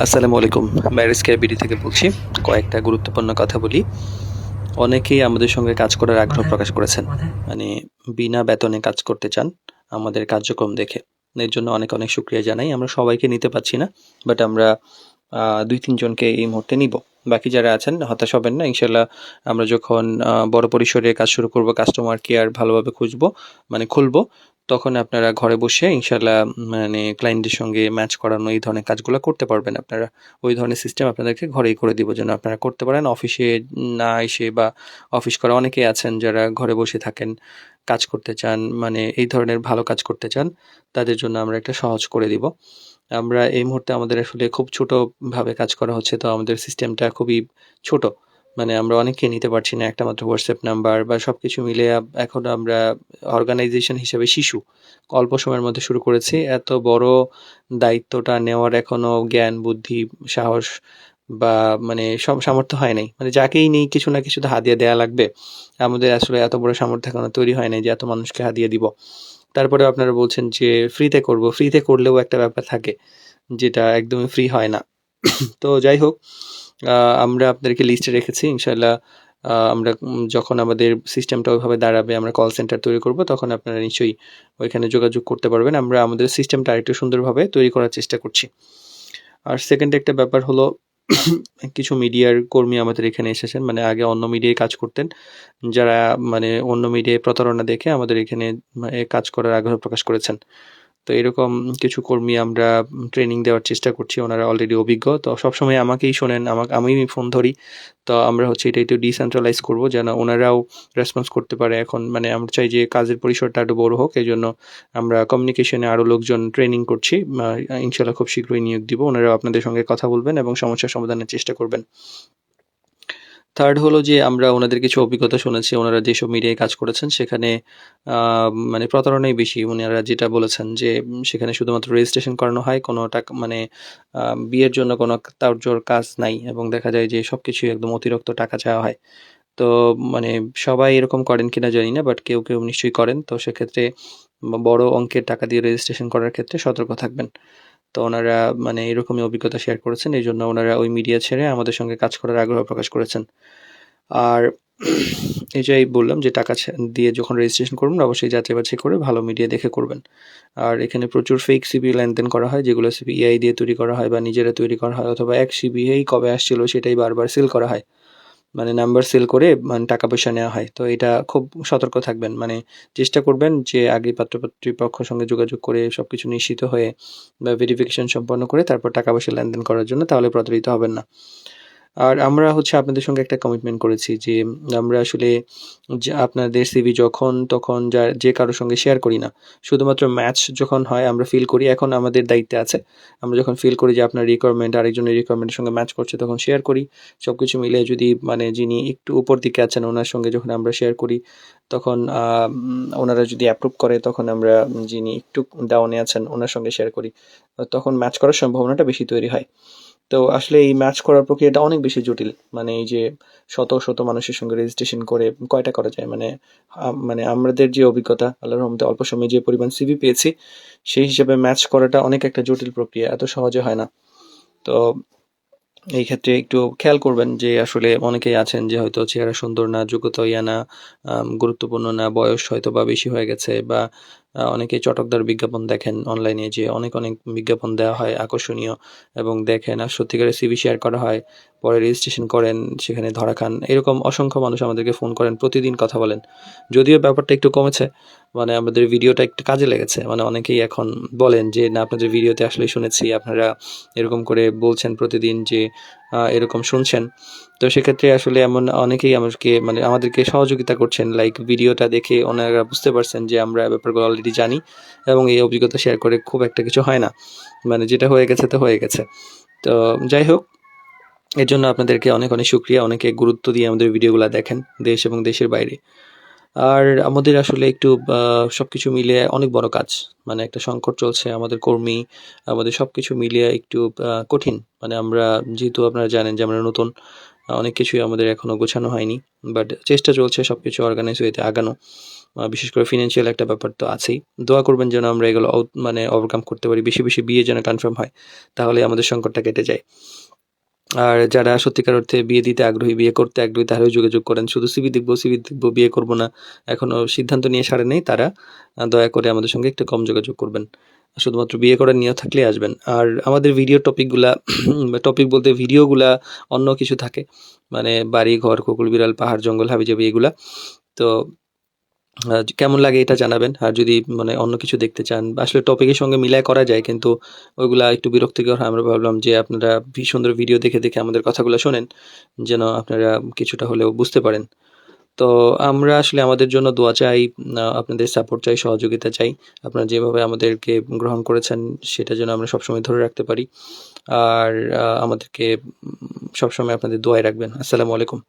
আসসালামু আলাইকুম। Marriage BD থেকে বলছি, কয়েকটা গুরুত্বপূর্ণ কথা বলি। অনেকেই আমাদের সঙ্গে কাজ করার আগ্রহ প্রকাশ করেছেন। মানে বিনা বেতনে কাজ করতে চান, আমাদের কার্যক্রম দেখে। এর জন্য অনেক অনেক শুক্রিয়া জানাই। আমরা সবাইকে নিতে পারছি না বাট আমরা দুই তিনজনকে এই মুহূর্তে নিব। বাকি যারা আছেন, হতাশ হবেন না। ইনশাল্লাহ আমরা যখন বড় পরিসরে কাজ শুরু করব কাস্টমার কেয়ার ভালোভাবে খুঁজবো মানে খুলবো তখন আপনারা ঘরে বসে ইনশাল্লাহ মানে ক্লায়েন্টের সঙ্গে ম্যাচ করানো, এই ধরনের কাজগুলো করতে পারবেন আপনারা। ওই ধরনের সিস্টেম আপনাদেরকে ঘরেই করে দিব যেন আপনারা করতে পারেন। অফিসে না এসে বা অফিস করা অনেকেই আছেন যারা ঘরে বসে থাকেন, কাজ করতে চান মানে এই ধরনের ভালো কাজ করতে চান, তাদের জন্য আমরা একটা সহজ করে দিব। আমরা এই মুহূর্তে আমাদের আসলে খুব ছোটোভাবে কাজ করা হচ্ছে, তো আমাদের সিস্টেমটা খুবই ছোট। মানে আমরা অনেককে নিতে পারছি না, একটা মাত্র হোয়াটসঅ্যাপ নাম্বার বা সব কিছু মিলে এখন আমরা অর্গানাইজেশন হিসেবে শিশু। অল্প সময়ের মধ্যে শুরু করেছি। এত বড় দায়িত্বটা নেওয়ার এখনও জ্ঞান, বুদ্ধি, সাহস বা মানে সব সামর্থ্য হয় নাই। মানে যাকেই নেই কিছু না কিছু তো হাদিয়া দেয়া লাগবে। আমাদের আসলে এত বড় সামর্থ্য এখনও তৈরি হয় নাই যে এত মানুষকে হাদিয়া দিব। তারপরে আপনারা বলছেন যে ফ্রিতে করব। ফ্রিতে করলেও একটা ব্যাপার থাকে যেটা একদমই ফ্রি হয় না। তো যাই হোক আমরা আপনাদেরকে লিস্টে রেখেছি ইনশাল্লাহ আমরা যখন আমাদের সিস্টেমটা ওইভাবে দাঁড়াবে, আমরা কল সেন্টার তৈরি করব, তখন আপনারা নিশ্চয়ই ওইখানে যোগাযোগ করতে পারবেন। আমরা আমাদের সিস্টেমটা আরেকটু সুন্দরভাবে তৈরি করার চেষ্টা করছি। আর সেকেন্ড একটা ব্যাপার হলো, কিছু মিডিয়ার কর্মী আমাদের এখানে এসেছেন মানে আগে অন্য মিডিয়ায় কাজ করতেন। যারা মানে অন্য মিডিয়ায় প্রতারণা দেখে আমাদের এখানে কাজ করার আগ্রহ প্রকাশ করেছেন। তো এরকম কিছু কর্মী আমরা ট্রেনিং দেওয়ার চেষ্টা করছি, ওনারা অলরেডি অভিজ্ঞ। তো সবসময় আমাকেই শোনেন, আমাকে আমি ফোন ধরি। তো আমরা হচ্ছে এটা একটু ডিসেন্ট্রালাইজ করব, যেন ওনারাও রেসপন্স করতে পারে। এখন মানে আমরা চাই যে কাজের পরিসরটা আরও বড় হোক এই জন্য আমরা কমিউনিকেশনে আরও লোকজন ট্রেনিং করছি। ইনশাল্লাহ খুব শীঘ্রই নিয়োগ দিব। ওনারাও আপনাদের সঙ্গে কথা বলবেন এবং সমস্যার সমাধানের চেষ্টা করবেন। থার্ড হলো যে আমরা ওনাদের কিছু অভিজ্ঞতা শুনেছি, ওনারা যেসব মিডিয়ায় কাজ করেছেন সেখানে মানে প্রতারণাই বেশি। ওনারা যেটা বলেছেন যে সেখানে শুধুমাত্র রেজিস্ট্রেশন করানো হয়, কোনো টাকা মানে বিয়ের জন্য কোনো তার কাজ নাই এবং দেখা যায় যে সব কিছুই একদম অতিরিক্ত টাকা চাওয়া হয়। তো মানে সবাই এরকম করেন কিনা জানি না বাট কেউ কেউ নিশ্চয়ই করেন। তো সেক্ষেত্রে, বড় অঙ্কের টাকা দিয়ে রেজিস্ট্রেশন করার ক্ষেত্রে সতর্ক থাকবেন। তো ওনারা মানে এরকমই অভিজ্ঞতা শেয়ার করেছেন। এই জন্য ওনারা ওই মিডিয়া ছেড়ে আমাদের সঙ্গে কাজ করার আগ্রহ প্রকাশ করেছেন। আর এই যে বললাম যে টাকা দিয়ে যখন রেজিস্ট্রেশন করবেন, অবশ্যই যাচাই বাছাই করে ভালো মিডিয়া দেখে করবেন। আর এখানে প্রচুর ফেক সিবি লেনদেন করা হয়, যেগুলো সিবি এআই দিয়ে তৈরি করা হয় বা নিজেরা তৈরি করা হয়, অথবা এক সিবি এই কবে আসছিল সেটাই বারবার সেল করা হয়। মানে নাম্বার সেল করে মানে টাকা পয়সা নেওয়া হয়। তো এটা খুব সতর্ক থাকবেন। মানে চেষ্টা করবেন যে আগে পাত্রপত্রী পক্ষের সঙ্গে যোগাযোগ করে সব কিছু নিশ্চিত হয়ে বা ভেরিফিকেশন সম্পন্ন করে তারপর টাকা পয়সা লেনদেন করার জন্য, তাহলে প্রতারিত হবেন না। আর আমরা হচ্ছে আপনাদের সঙ্গে একটা কমিটমেন্ট করেছি যে আমরা আসলে আপনাদের সিভি যখন তখন যা, যে কারোর সঙ্গে শেয়ার করি না, শুধুমাত্র ম্যাচ যখন হয় আমরা ফিল করি, এখন আমাদের দায়িত্বে আছে। আমরা যখন ফিল করি যে আপনার রিকোয়ারমেন্ট আরেকজনের রিকোয়ারমেন্টের সঙ্গে ম্যাচ করছে তখন শেয়ার করি। সব কিছু মিলে যদি মানে যিনি একটু উপর দিকে আছেন ওনার সঙ্গে যখন আমরা শেয়ার করি, তখন ওনারা যদি অ্যাপ্রুভ করে তখন আমরা যিনি একটু ডাউনে আছেন ওনার সঙ্গে শেয়ার করি। তখন ম্যাচ করার সম্ভাবনাটা বেশি তৈরি হয়। তো আসলে এই ম্যাচ করার প্রক্রিয়াটা অনেক বেশি জটিল। মানে এই যে শত শত মানুষের সঙ্গে রেজিস্ট্রেশন করে কয়টা করা যায়? মানে মানে আমাদের যে অভিজ্ঞতা, আল্লাহর রহমতে অল্প সময়ে যে পরিমাণ সিভি পেয়েছি, সেই হিসেবে ম্যাচ করাটা অনেক একটা জটিল প্রক্রিয়া, এত সহজে হয় না। তো এই ক্ষেত্রে একটু খেয়াল করবেন যে আসলে অনেকেই আছেন যে হয়তো চেহারা সুন্দর না যোগ্যতা ইয়া না গুরুত্বপূর্ণ না, বয়স হয়তো বা বেশি হয়ে গেছে বা আহ, অনেকেই চটকদার বিজ্ঞাপন দেখেন অনলাইনে যে অনেক অনেক বিজ্ঞাপন দেওয়া হয় আকর্ষণীয় এবং দেখেন আর সত্যিকারের সিভি শেয়ার করা হয় পরে রেজিস্ট্রেশন করেন সেখানে ধরা খান। এরকম অসংখ্য মানুষ আমাদেরকে ফোন করেন প্রতিদিন কথা বলেন। যদিও ব্যাপারটা একটু কমেছে মানে আমাদের ভিডিওটা একটু কাজে লেগেছে। মানে অনেকেই এখন বলেন যে না আপনাদের ভিডিওতে আসলে শুনেছি আপনারা এরকম করে বলছেন প্রতিদিন যে এরকম শুনছেন। তো সেক্ষেত্রে আসলে এমন অনেকেই আমাকে মানে আমাদেরকে সহযোগিতা করছেন লাইক ভিডিওটা দেখে ওনারা বুঝতে পারছেন যে আমরা ব্যাপারগুলো অলরেডি জানি এবং এই অভিজ্ঞতা শেয়ার করে খুব একটা কিছু হয় না। মানে যেটা হয়ে গেছে তো হয়ে গেছে। তো যাই হোক, এর জন্য আপনাদেরকে অনেক অনেক শুক্রিয়া। অনেকে গুরুত্ব দিয়ে আমাদের ভিডিওগুলো দেখেন দেশ এবং দেশের বাইরে। আর আমাদের আসলে একটু সবকিছু মিলিয়ে অনেক বড় কাজ। মানে একটা সংকট চলছে, আমাদের কর্মী, আমাদের সবকিছু মিলিয়ে একটু কঠিন। মানে আমরা, যেহেতু আপনারা জানেন যে আমরা নতুন অনেক কিছুই আমাদের এখনও গোছানো হয়নি। বাট চেষ্টা চলছে সব কিছু অর্গানাইজ ওয়েতে আগানো বিশেষ করে ফিনান্সিয়াল একটা ব্যাপার তো আছেই। দোয়া করবেন যেন আমরা এগুলো মানে ওভারকাম করতে পারি। বেশি বেশি বিয়ে যেন কনফার্ম হয় তাহলে আমাদের সংকটটা কেটে যায়। আর যারা সত্যিকার অর্থে বিয়ে দিতে আগ্রহী, বিয়ে করতে আগ্রহী, তারাও যোগাযোগ করেন। শুধু সিবি দেখব সিবি দেখব, বিয়ে করব না। এখনও সিদ্ধান্ত নিয়ে সারে নেই তারা। দয়া করে আমাদের সঙ্গে একটু কম যোগাযোগ করবেন। শুধুমাত্র বিয়ে করার নিয়ত থাকলে আসবেন। আর আমাদের ভিডিও টপিকগুলা টপিক বলতে ভিডিওগুলা অন্য কিছু থাকে। মানে বাড়ি, ঘর কুকুর বিড়াল, পাহাড়, জঙ্গল, হাবিজাবি, এগুলা। তো কেমন লাগে এটা জানাবেন? আর যদি মানে অন্য কিছু দেখতে চান আসলে টপিকের সঙ্গে মিলায় করা যায়, কিন্তু ওইগুলা একটু বিরক্তিকর হয় আমরা ভাবলাম যে আপনারা সুন্দর ভিডিও দেখে দেখে আমাদের কথাগুলো শোনেন, যেন আপনারা কিছুটা হলেও বুঝতে পারেন। তো আমরা আসলে আমাদের জন্য দোয়া চাই আপনাদের সাপোর্ট চাই, সহযোগিতা চাই। আপনারা যেভাবে আমাদেরকে গ্রহণ করেছেন, সেটা যেন আমরা সবসময় ধরে রাখতে পারি। আর আমাদেরকে সবসময় আপনাদের দোয়ায় রাখবেন। আসসালামু আলাইকুম।